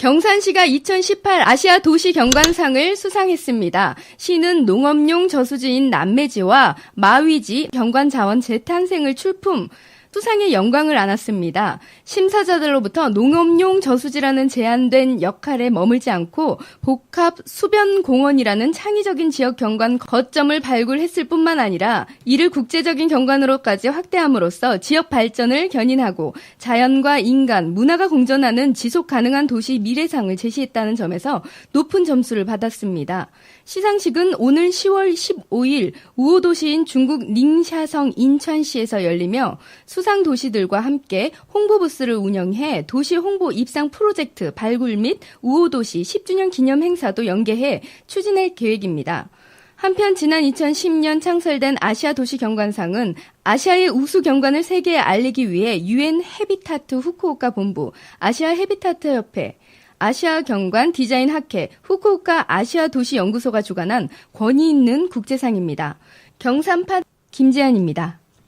경산시가 2018 아시아 도시 경관상을 수상했습니다. 시는 농업용 저수지인 남매지와 마위지 경관자원 재탄생을 출품, 수상의 영광을 안았습니다. 심사자들로부터 농업용 저수지라는 제한된 역할에 머물지 않고 복합 수변 공원이라는 창의적인 지역 경관 거점을 발굴했을 뿐만 아니라 이를 국제적인 경관으로까지 확대함으로써 지역 발전을 견인하고 자연과 인간, 문화가 공존하는 지속 가능한 도시 미래상을 제시했다는 점에서 높은 점수를 받았습니다. 시상식은 오늘 10월 15일 우호 도시인 중국 닝샤성 인천시에서 열리며 수상 도시들과 함께 홍보 부스를 운영해 도시 홍보 입상 프로젝트 발굴 및 우호 도시 10주년 기념 행사도 연계해 추진할 계획입니다. 한편 지난 2010년 창설된 아시아 도시 경관상은 아시아의 우수 경관을 세계에 알리기 위해 유엔 헤비타트 후쿠오카 본부, 아시아 헤비타트 협회, 아시아 경관 디자인 학회, 후쿠오카 아시아 도시 연구소가 주관한 권위 있는 국제상입니다. 경산파 김재한입니다.